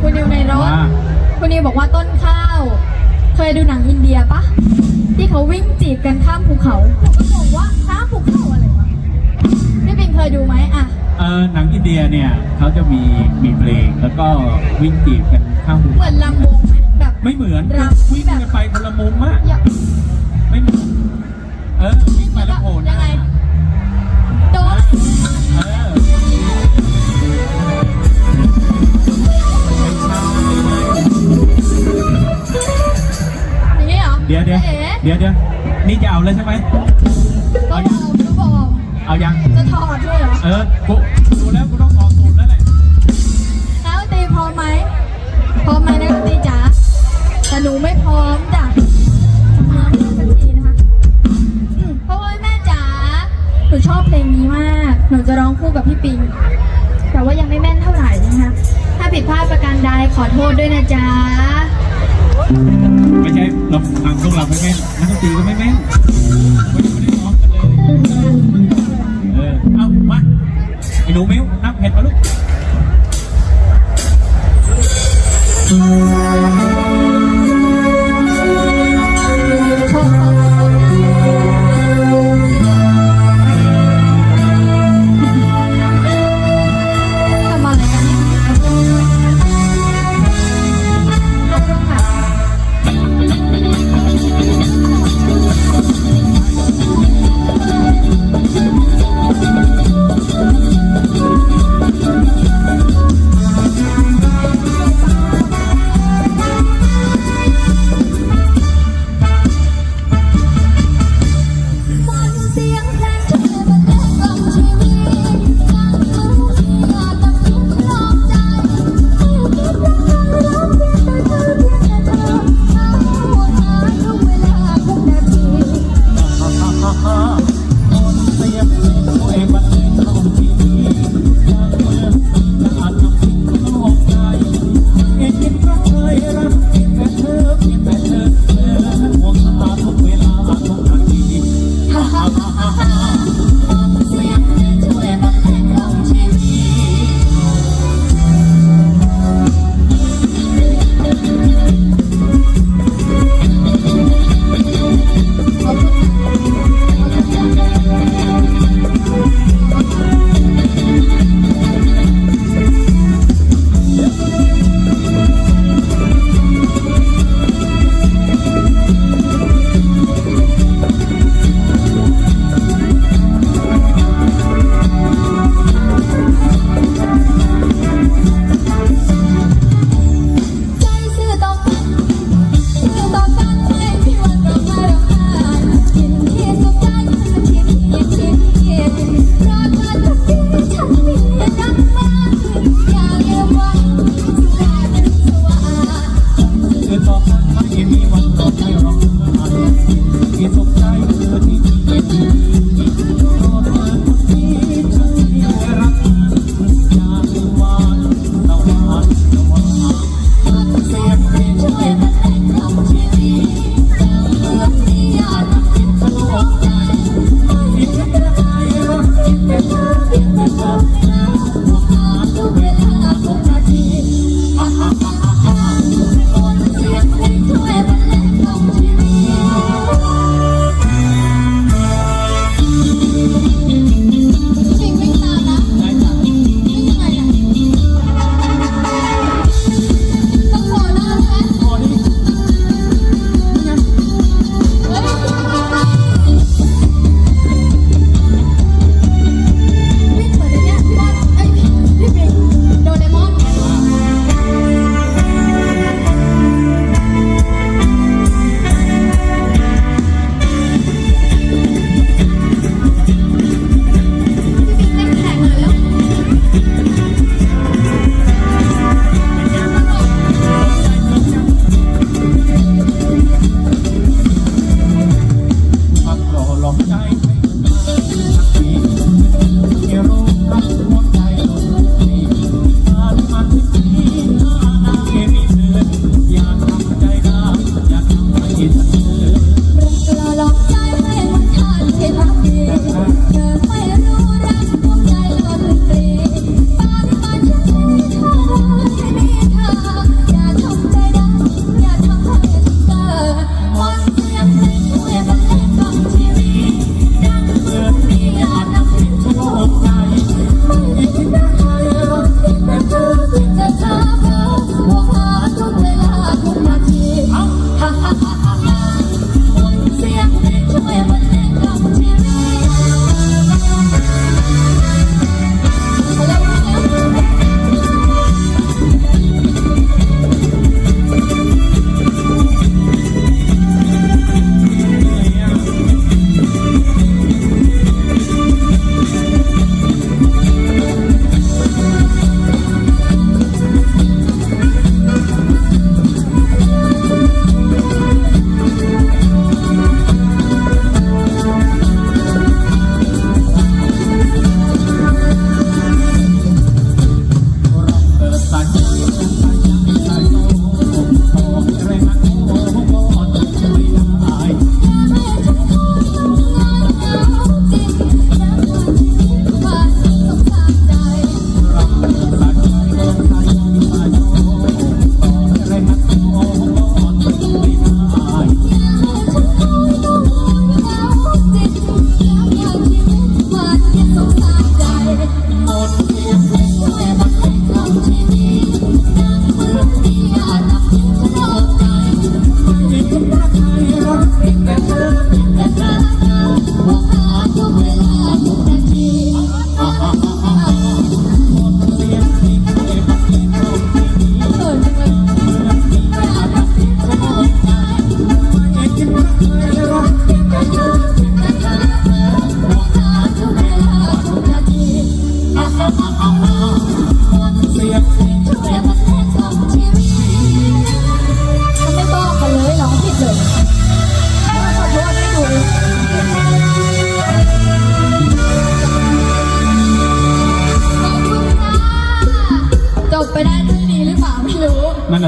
คุณนิวในรถว่าคุณนิวบอกว่าต้นข้าว เคยดูหนังอินเดียปะที่เขาวิ่งจีบกันข้ามภูเขาผมก็งงว่าข้ามภูเขาอะไรวะพี่ปิงเคยดูไหมอะเออหนังอินเดียเนี่ยเขาจะมีมีเพลงแล้วก็วิ่งจีบกันข้ามภูเหมือนลำวงไหมแบบ ไม่เหมือนรำ วิ่งกันไปคนละมุมอะอย่า ไม่เหมือนเออวิ่งไปแล้วโผล่หน้ายังไง โดน ดี๋ยวเอ๋เดี๋ยวเดี๋ยวนี่จะเอาเลยใช่ไหมก็บอกก็บอกเอายังจะถอดด้วยเหรอ เออกูดูแล้วกูต้องออกสูตรแล้วแหละนักดนตรีพร้อมไหมพร้อมไหมนักดนตรีจ๋าแต่หนูไม่พร้อมจ้ะทำงานสักทีนะคะอืมเพราะว่าแม่จ๋าหนูชอบเพลงนี้มาก หนูจะร้องคู่กับพี่ปิง แต่ว่ายังไม่แม่นเท่าไหร่นะคะ ถ้าผิดพลาดประการใดขอโทษด้วยนะจ๊ะ ไม่ใช่เราทำพวกเราไม่แม่นนักดนตรีก็ไม่แม่นไม่ได้ร้อง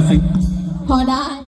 ค่ะจบไปได้ด้วยดีหรือเปล่าไม่รู้นั่นน่ะสิพอได้